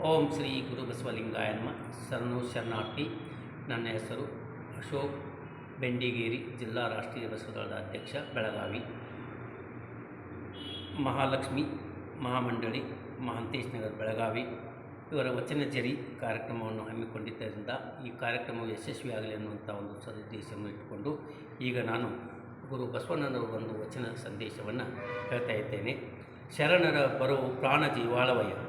ಓಂ ಶ್ರೀ ಗುರು ಬಸವಲಿಂಗಾಯ ನಮ. ಶರಣು ಶರಣಾರ್ಥಿ. ನನ್ನ ಹೆಸರು ಅಶೋಕ್ ಬೆಂಡಿಗೇರಿ, ಜಿಲ್ಲಾ ರಾಷ್ಟ್ರೀಯ ಬಸವದಳದ ಅಧ್ಯಕ್ಷ, ಬೆಳಗಾವಿ. ಮಹಾಲಕ್ಷ್ಮಿ ಮಹಾಮಂಡಳಿ, ಮಹಾಂತೇಶ್ ನಗರ್, ಬೆಳಗಾವಿ. ಇವರ ವಚನಚರಿ ಕಾರ್ಯಕ್ರಮವನ್ನು ಹಮ್ಮಿಕೊಂಡಿದ್ದರಿಂದ ಈ ಕಾರ್ಯಕ್ರಮವು ಯಶಸ್ವಿಯಾಗಲಿ ಅನ್ನುವಂಥ ಒಂದು ಸದುದ್ದೇಶವನ್ನು ಇಟ್ಟುಕೊಂಡು ಈಗ ನಾನು ಗುರು ಬಸವಣ್ಣನವರ ಒಂದು ವಚನ ಸಂದೇಶವನ್ನು ಹೇಳ್ತಾ ಇದ್ದೇನೆ. ಶರಣರ ಬರವು ಪ್ರಾಣ ಜೀವಾಳವಯ್ಯ.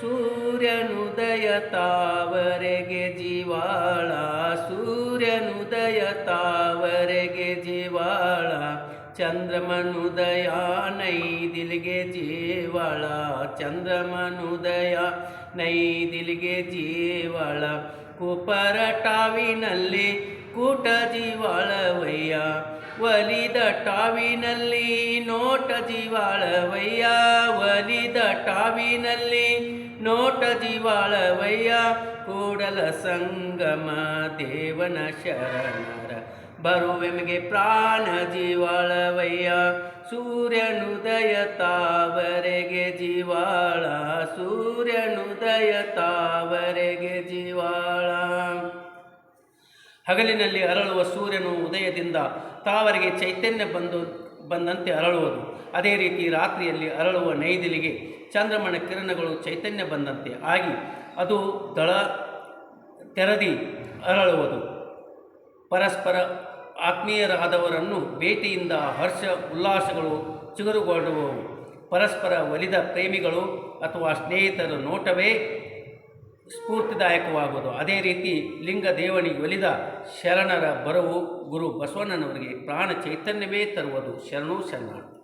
ಸೂರ್ಯನುದಯ ತಾವರೆಗೆ ಜೀವಾಳ, ಸೂರ್ಯನುದಯ ತಾವರೆಗೆ ಜೀವಾಳ ಚಂದ್ರಮನುದಯ ನೈದಿಲಿಗೆ ಜೀವಾಳ, ಚಂದ್ರಮನುದಯ ನೈದಿಲಿಗೆ ಜೀವಾಳ. ಕುಪರಟಾವಿನಲ್ಲಿ ಕೂಟ ಜೀವಾಳವಯ್ಯ, ಒಲಿದ ಟಾವಿನಲ್ಲಿ ನೋಟ ಜೀವಾಳವಯ್ಯ. ಒಲಿದ ಟಾವಿನಲ್ಲಿ ನೋಟ ದಿವಾಳವಯ್ಯ, ಕೂಡಲ ಸಂಗಮ ದೇವನ ಶರಣರ. ಬರುವೆಮಗೆ ಪ್ರಾಣ ಜೀವಾಳವಯ್ಯ ಸೂರ್ಯನುದಯ ತಾವರೆಗೆ ಜೀವಾಳ ಸೂರ್ಯನುದಯ ತಾವರೆಗೆ ಜೀವಾಳ ಹಗಲಿನಲ್ಲಿ ಅರಳುವ ಸೂರ್ಯನು ಉದಯದಿಂದ ತಾವರೆಗೆ ಚೈತನ್ಯ ಬಂದು ಬಂದಂತೆ ಅರಳುವುದು. ಅದೇ ರೀತಿ ರಾತ್ರಿಯಲ್ಲಿ ಅರಳುವ ನೈದಿಲಿಗೆ ಚಂದ್ರಮಣ ಕಿರಣಗಳು ಚೈತನ್ಯ ಬಂದಂತೆ ಆಗಿ ಅದು ದಳ ತೆರದಿ ಅರಳುವುದು. ಪರಸ್ಪರ ಆತ್ಮೀಯರಾದವರನ್ನು ಭೇಟಿಯಿಂದ ಹರ್ಷ, ಉಲ್ಲಾಸಗಳು ಚಿಗುರುಗೊಳ್ಳುವವು. ಪರಸ್ಪರ ಒಲಿದ ಪ್ರೇಮಿಗಳು ಅಥವಾ ಸ್ನೇಹಿತರ ನೋಟವೇ ಸ್ಫೂರ್ತಿದಾಯಕವಾಗುವುದು ಅದೇ ರೀತಿ ಲಿಂಗ ದೇವನಿಗೆ ಒಲಿದ ಶರಣರ ಬರವು ಗುರು ಬಸವಣ್ಣನವರಿಗೆ ಪ್ರಾಣ ಚೈತನ್ಯವೇ ತರುವುದು. ಶರಣು ಶರಣಾರ್ಥಿ